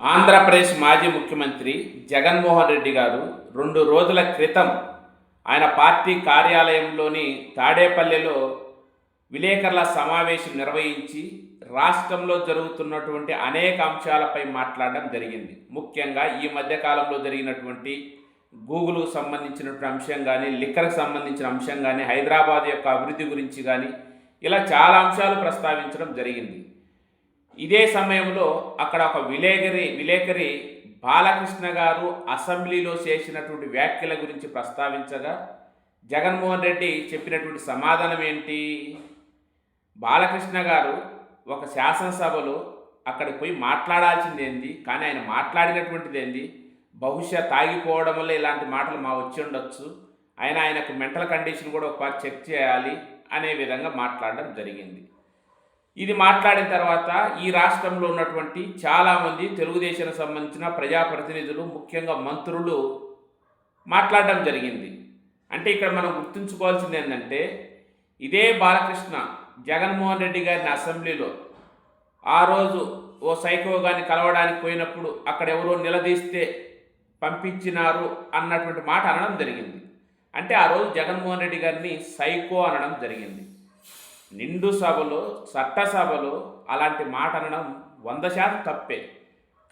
ఆంధ్రప్రదేశ్ మాజీ ముఖ్యమంత్రి జగన్మోహన్ రెడ్డి గారు రెండు రోజుల క్రితం ఆయన పార్టీ కార్యాలయంలోని తాడేపల్లెలో విలేకరుల సమావేశం నిర్వహించి రాష్ట్రంలో జరుగుతున్నటువంటి అనేక అంశాలపై మాట్లాడడం జరిగింది. ముఖ్యంగా ఈ మధ్యకాలంలో జరిగినటువంటి గూగుల్కు సంబంధించినటువంటి అంశం కానీ లిక్కర్కి సంబంధించిన అంశం కానీ హైదరాబాద్ యొక్క అభివృద్ధి గురించి కానీ ఇలా చాలా అంశాలు ప్రస్తావించడం జరిగింది. ఇదే సమయంలో అక్కడ ఒక విలేకరి విలేకరి బాలకృష్ణ గారు అసెంబ్లీలో చేసినటువంటి వ్యాఖ్యల గురించి ప్రస్తావించగా జగన్మోహన్ రెడ్డి చెప్పినటువంటి సమాధానం ఏంటి? బాలకృష్ణ గారు ఒక శాసనసభలో అక్కడికి పోయి మాట్లాడాల్సింది ఏంది? కానీ ఆయన మాట్లాడినటువంటిది ఏంది? బహుశా తాగిపోవడం వల్ల ఇలాంటి మాటలు మా వచ్చి ఉండొచ్చు. ఆయన ఆయనకు మెంటల్ కండిషన్ కూడా ఒకసారి చెక్ చేయాలి అనే విధంగా మాట్లాడడం జరిగింది. ఇది మాట్లాడిన తర్వాత ఈ రాష్ట్రంలో ఉన్నటువంటి చాలామంది తెలుగుదేశానికి సంబంధించిన ప్రజాప్రతినిధులు ముఖ్యంగా మంత్రులు మాట్లాడడం జరిగింది. అంటే ఇక్కడ మనం గుర్తుంచుకోవాల్సింది ఏంటంటే ఇదే బాలకృష్ణ జగన్మోహన్ రెడ్డి గారిని అసెంబ్లీలో ఆ రోజు ఓ సైకో గారిని కలవడానికి పోయినప్పుడు అక్కడ ఎవరో నిలదీస్తే పంపించినారు అన్నటువంటి మాట అనడం జరిగింది. అంటే ఆ రోజు జగన్మోహన్ రెడ్డి గారిని సైకో అనడం జరిగింది. నిండు సభలో చట్టసభలో అలాంటి మాట అనడం వంద శాతం తప్పే.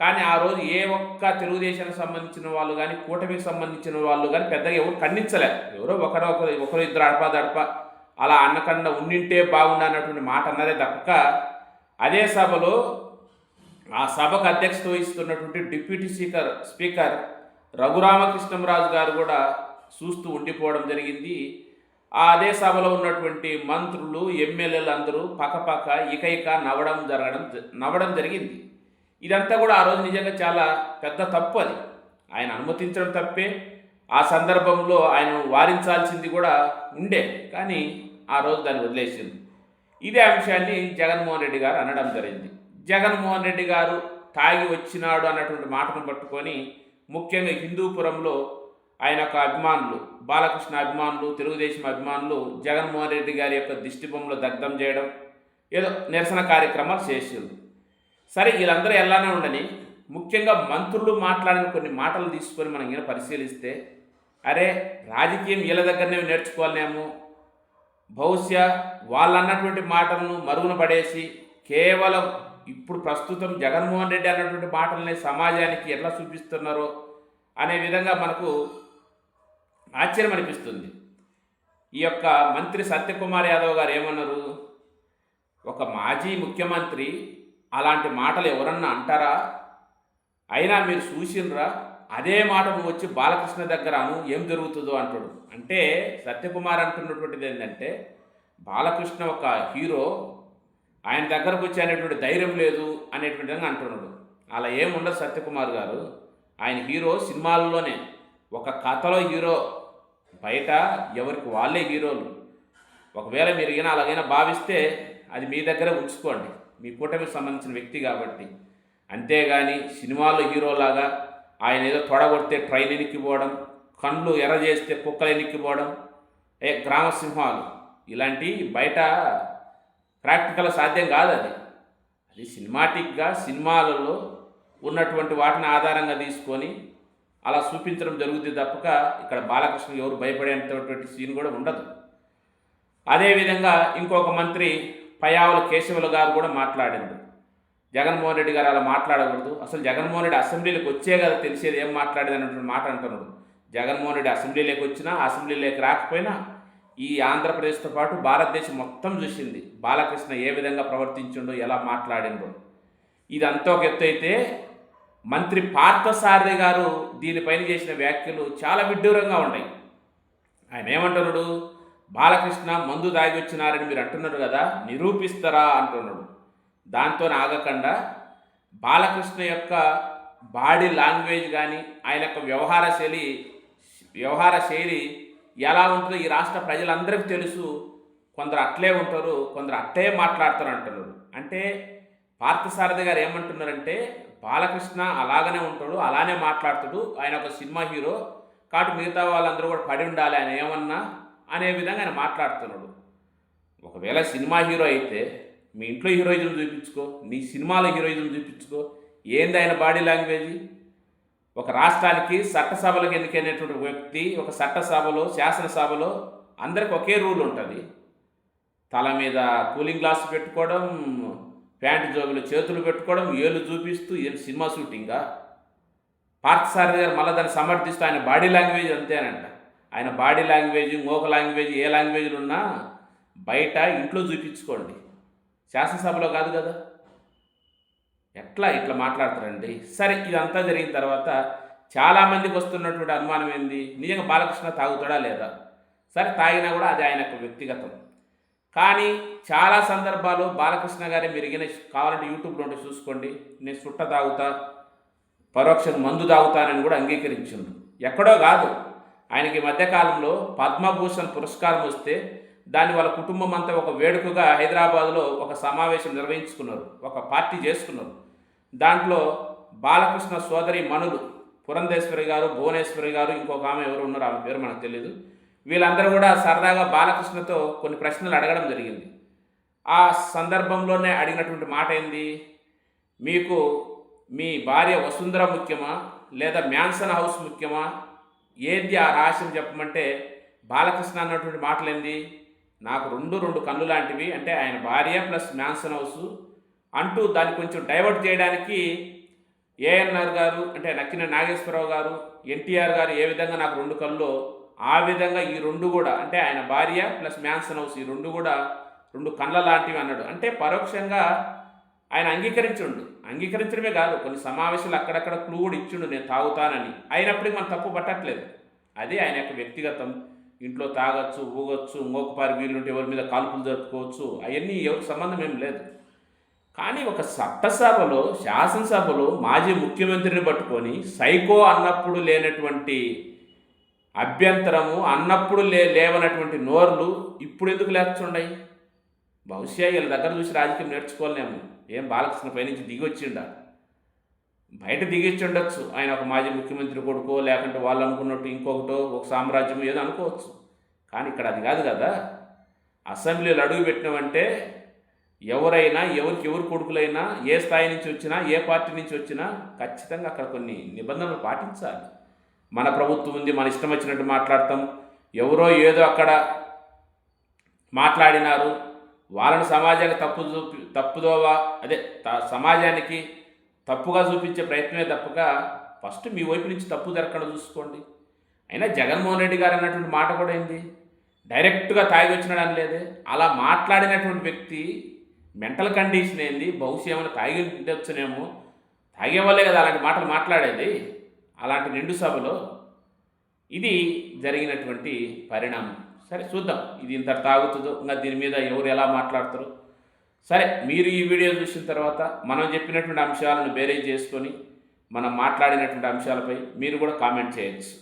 కానీ ఆ రోజు ఏ ఒక్క తెలుగుదేశానికి సంబంధించిన వాళ్ళు కానీ కూటమికి సంబంధించిన వాళ్ళు కానీ పెద్దగా ఎవరు ఖండించలేరు ఎవరో ఒకరో ఒకరు ఒకరు ఇద్దరు అడప దడప అలా అన్నకన్నా ఉండింటే బాగుండు అన్నటువంటి మాట అన్నదే తప్పక. అదే సభలో ఆ సభకు అధ్యక్షత వహిస్తున్నటువంటి డిప్యూటీ స్పీకర్ స్పీకర్ రఘురామకృష్ణంరాజు గారు కూడా చూస్తూ ఉండిపోవడం జరిగింది. అదే సభలో ఉన్నటువంటి మంత్రులు ఎమ్మెల్యేలు అందరూ పక్కపక్క ఇకైక నవ్వడం జరగడం నవ్వడం జరిగింది. ఇదంతా కూడా ఆ రోజు నిజంగా చాలా పెద్ద తప్పు అది. ఆయన అనుమతించడం తప్పే. ఆ సందర్భంలో ఆయన వారించాల్సింది కూడా ఉండే. కానీ ఆ రోజు దాన్ని వదిలేసింది. ఇదే అంశాన్ని జగన్మోహన్ రెడ్డి గారు అనడం జరిగింది. జగన్మోహన్ రెడ్డి గారు తాగి వచ్చినాడు అన్నటువంటి మాటను పట్టుకొని ముఖ్యంగా హిందూపురంలో ఆయన యొక్క అభిమానులు బాలకృష్ణ అభిమానులు తెలుగుదేశం అభిమానులు జగన్మోహన్ రెడ్డి గారి యొక్క దిష్టిబొమ్మలు దగ్ధం చేయడం ఏదో నిరసన కార్యక్రమాలు చేసింది సరే వీళ్ళందరూ ఎలానే ఉండని ముఖ్యంగా మంత్రులు మాట్లాడిన కొన్ని మాటలు తీసుకొని మనం ఈయన పరిశీలిస్తే అరే రాజకీయం వీళ్ళ దగ్గరనే నేర్చుకోవాలేమో బహుశా వాళ్ళు అన్నటువంటి మాటలను మరుగున పడేసి కేవలం ఇప్పుడు ప్రస్తుతం జగన్మోహన్ రెడ్డి అన్నటువంటి మాటలని సమాజానికి ఎట్లా చూపిస్తున్నారో అనే విధంగా మనకు ఆశ్చర్యం అనిపిస్తుంది. ఈ యొక్క మంత్రి సత్యకుమార్ యాదవ్ గారు ఏమన్నారు? ఒక మాజీ ముఖ్యమంత్రి అలాంటి మాటలు ఎవరన్నా అంటారా? అయినా మీరు చూసినరా అదే మాట నువ్వు వచ్చి బాలకృష్ణ దగ్గర అను ఏం జరుగుతుందో అంటాడు. అంటే సత్యకుమార్ అంటున్నటువంటిది ఏంటంటే బాలకృష్ణ ఒక హీరో ఆయన దగ్గరకు వచ్చి అనేటువంటి ధైర్యం లేదు అనేటువంటి విధంగా అంటున్నాడు. అలా ఏముండదు సత్యకుమార్ గారు. ఆయన హీరో సినిమాల్లోనే ఒక కథలో హీరో బయట ఎవరికి వాళ్ళే హీరోలు. ఒకవేళ మీరు అయినా అలాగైనా భావిస్తే అది మీ దగ్గర ఉంచుకోండి. మీ కూటమికి సంబంధించిన వ్యక్తి కాబట్టి. అంతేగాని సినిమాలో హీరోలాగా ఆయన ఏదో తొడగొడితే ట్రైన్ ఎనిక్కిపోవడం కళ్ళు ఎర్ర చేస్తే కుక్కలు ఎనిక్కిపోవడం ఏ గ్రామ సింహాలు ఇలాంటి బయట ప్రాక్టికల్ సాధ్యం కాదు అది. అది సినిమాటిక్గా సినిమాలలో ఉన్నటువంటి వాటిని ఆధారంగా తీసుకొని అలా చూపించడం జరుగుతుంది తప్పక ఇక్కడ బాలకృష్ణ ఎవరు భయపడేటటువంటి సీన్ కూడా ఉండదు. అదేవిధంగా ఇంకొక మంత్రి పయావుల కేశవులు గారు కూడా మాట్లాడిండు జగన్మోహన్ రెడ్డి గారు అలా మాట్లాడకూడదు. అసలు జగన్మోహన్ రెడ్డి అసెంబ్లీలోకి వచ్చే కదా తెలిసేది ఏం మాట్లాడేది అన్నటువంటి మాట అంటున్నాడు. జగన్మోహన్ రెడ్డి అసెంబ్లీలోకి వచ్చినా అసెంబ్లీలోకి రాకపోయినా ఈ ఆంధ్రప్రదేశ్తో పాటు భారతదేశం మొత్తం చూసింది. బాలకృష్ణ ఏ విధంగా ప్రవర్తించిండో ఎలా మాట్లాడిండో. ఇదంతా ఒక ఎత్తు అయితే మంత్రి పార్థసారథి గారు దీనిపైన చేసిన వ్యాఖ్యలు చాలా విడ్డూరంగా ఉన్నాయి. ఆయన ఏమంటున్నాడు? బాలకృష్ణ మందు దాగి వచ్చినారని మీరు అంటున్నారు కదా నిరూపిస్తారా అంటున్నాడు. దాంతో ఆగకుండా బాలకృష్ణ యొక్క బాడీ లాంగ్వేజ్ కానీ ఆయన యొక్క వ్యవహార శైలి వ్యవహార శైలి ఎలా ఉంటుందో ఈ రాష్ట్ర ప్రజలందరికీ తెలుసు. కొందరు అట్లే ఉంటారు కొందరు అట్లే మాట్లాడతారు అంటున్నారు అంటే పార్థసారథి గారు ఏమంటున్నారంటే బాలకృష్ణ అలాగనే ఉంటాడు అలానే మాట్లాడుతాడు ఆయన ఒక సినిమా హీరో కాబట్టి మిగతా వాళ్ళందరూ కూడా పడి ఉండాలి ఆయన ఏమన్నా అనే విధంగా ఆయన మాట్లాడుతున్నాడు. ఒకవేళ సినిమా హీరో అయితే మీ ఇంట్లో హీరోయిజం చూపించుకో నీ సినిమాలో హీరోయిజం చూపించుకో ఏంది ఆయన బాడీ లాంగ్వేజ్? ఒక రాష్ట్రానికి చట్టసభలకు ఎన్నికైనటువంటి వ్యక్తి ఒక చట్టసభలో శాసనసభలో అందరికి ఒకే రూల్ ఉంటుంది. తల మీద కూలింగ్ గ్లాస్ పెట్టుకోవడం ప్యాంటు జోబులు చేతులు పెట్టుకోవడం ఏళ్ళు చూపిస్తూ ఏం సినిమా షూటింగా? పార్థసారథి గారు మళ్ళీ దాన్ని సమర్థిస్తూ ఆయన బాడీ లాంగ్వేజ్ అంతేనంట ఆయన బాడీ లాంగ్వేజ్ మోక లాంగ్వేజ్ ఏ లాంగ్వేజ్లు ఉన్నా బయట ఇంట్లో చూపించుకోండి. శాసనసభలో కాదు కదా? ఎట్లా ఇట్లా మాట్లాడతారండి? సరే ఇదంతా జరిగిన తర్వాత చాలామందికి వస్తున్నటువంటి అనుమానం ఏంది? నిజంగా బాలకృష్ణ తాగుతాడా లేదా? సరే తాగినా కూడా అది ఆయన యొక్క వ్యక్తిగతం. కానీ చాలా సందర్భాలు బాలకృష్ణ గారి మెరిగిన కావాలంటే యూట్యూబ్లో ఉంటే చూసుకోండి. నేను సుట్ట తాగుతా పరోక్ష మందు తాగుతానని కూడా అంగీకరించిండు. ఎక్కడో కాదు. ఆయనకి ఈ మధ్యకాలంలో పద్మభూషణ్ పురస్కారం వస్తే దాన్ని వాళ్ళ కుటుంబం అంతా ఒక వేడుకగా హైదరాబాద్లో ఒక సమావేశం నిర్వహించుకున్నారు. ఒక పార్టీ చేసుకున్నారు. దాంట్లో బాలకృష్ణ సోదరి మనులు పురంధేశ్వరి గారు భువనేశ్వరి గారు ఇంకొక ఆమె ఎవరు ఉన్నారు ఆమె పేరు మనకు తెలియదు వీళ్ళందరూ కూడా సరదాగా బాలకృష్ణతో కొన్ని ప్రశ్నలు అడగడం జరిగింది. ఆ సందర్భంలోనే అడిగినటువంటి మాట ఏంది? మీకు మీ భార్య వసుంధర ముఖ్యమా? లేదా మ్యాన్సన్ హౌస్ ముఖ్యమా? ఏంది ఆ రహస్యం చెప్పమంటే బాలకృష్ణ అన్నటువంటి మాటలేంది నాకు రెండు రెండు కళ్ళు లాంటివి అంటే ఆయన భార్య ప్లస్ మ్యాన్సన్ హౌస్ అంటూ దాన్ని కొంచెం డైవర్ట్ చేయడానికి ఏఎన్ఆర్ గారు అంటే నక్కిన నాగేశ్వరరావు గారు ఎన్టీఆర్ గారు ఏ విధంగా నాకు రెండు కళ్ళు ఆ విధంగా ఈ రెండు కూడా అంటే ఆయన భార్య ప్లస్ మ్యాన్సన్ హౌస్ ఈ రెండు కూడా రెండు కళ్ళ లాంటివి అన్నాడు. అంటే పరోక్షంగా ఆయన అంగీకరించుండు. అంగీకరించడమే కాదు కొన్ని సమావేశాలు అక్కడక్కడ క్లూ కూడా ఇచ్చిండు నేను తాగుతానని. అయినప్పటికీ మనం తప్పు పట్టట్లేదు. అదే ఆయన యొక్క వ్యక్తిగతం. ఇంట్లో తాగొచ్చు ఊగొచ్చు ఇంకొకపారి వీలుంటే ఎవరి మీద కాల్పులు జరుపుకోవచ్చు అవన్నీ ఎవరికి సంబంధం ఏం లేదు. కానీ ఒక చట్టసభలో శాసనసభలో మాజీ ముఖ్యమంత్రిని పట్టుకొని సైకో అన్నప్పుడు లేనటువంటి అభ్యంతరము అన్నప్పుడు లే లేవనటువంటి నోర్లు ఇప్పుడు ఎందుకు లేచుండయి బహుశా వీళ్ళ దగ్గర చూసి రాజకీయం నేర్చుకోలేము. ఏం బాలకృష్ణ పైనుంచి దిగి వచ్చిండా? బయట దిగిచ్చి ఉండొచ్చు. ఆయన ఒక మాజీ ముఖ్యమంత్రి కొడుకో లేకుంటే వాళ్ళు అనుకున్నట్టు ఇంకొకటో ఒక సామ్రాజ్యం ఏదో అనుకోవచ్చు. కానీ ఇక్కడ అది కాదు కదా. అసెంబ్లీలో అడుగు పెట్టినామంటే ఎవరైనా ఎవరికి ఎవరు కొడుకులైనా ఏ స్థాయి నుంచి వచ్చినా ఏ పార్టీ నుంచి వచ్చినా ఖచ్చితంగా అక్కడ కొన్ని నిబంధనలు పాటించాలి. మన ప్రభుత్వం ఉంది మన ఇష్టం వచ్చినట్టు మాట్లాడతాం. ఎవరో ఏదో అక్కడ మాట్లాడినారు. వాళ్ళని సమాజానికి తప్పు చూపి తప్పుదోవా అదే త- సమాజానికి తప్పుగా చూపించే ప్రయత్నమే తప్పక ఫస్ట్ మీ వైపు నుంచి తప్పు జరగకుండా చూసుకోండి. అయినా జగన్మోహన్ రెడ్డి గారు అన్నటువంటి మాట కూడా ఏంది? డైరెక్ట్గా తాగి వచ్చినాడు అని లేదే. అలా మాట్లాడినటువంటి వ్యక్తి మెంటల్ కండిషన్ ఏంది? బహుశా ఏమైనా తాగి ఉండొచ్చునేమో తాగేవాళ్ళే కదా అలాంటి మాటలు మాట్లాడేది. అలాంటి నిండు సభలో ఇది జరిగినటువంటి పరిణామం. సరే చూద్దాం. ఇది ఇంత తాగుతుందో ఇంకా దీని మీద ఎవరు ఎలా మాట్లాడతారు? సరే మీరు ఈ వీడియో చూసిన తర్వాత మనం చెప్పినటువంటి అంశాలను బేరేజ్ చేసుకొని మనం మాట్లాడినటువంటి అంశాలపై మీరు కూడా కామెంట్ చేయొచ్చు.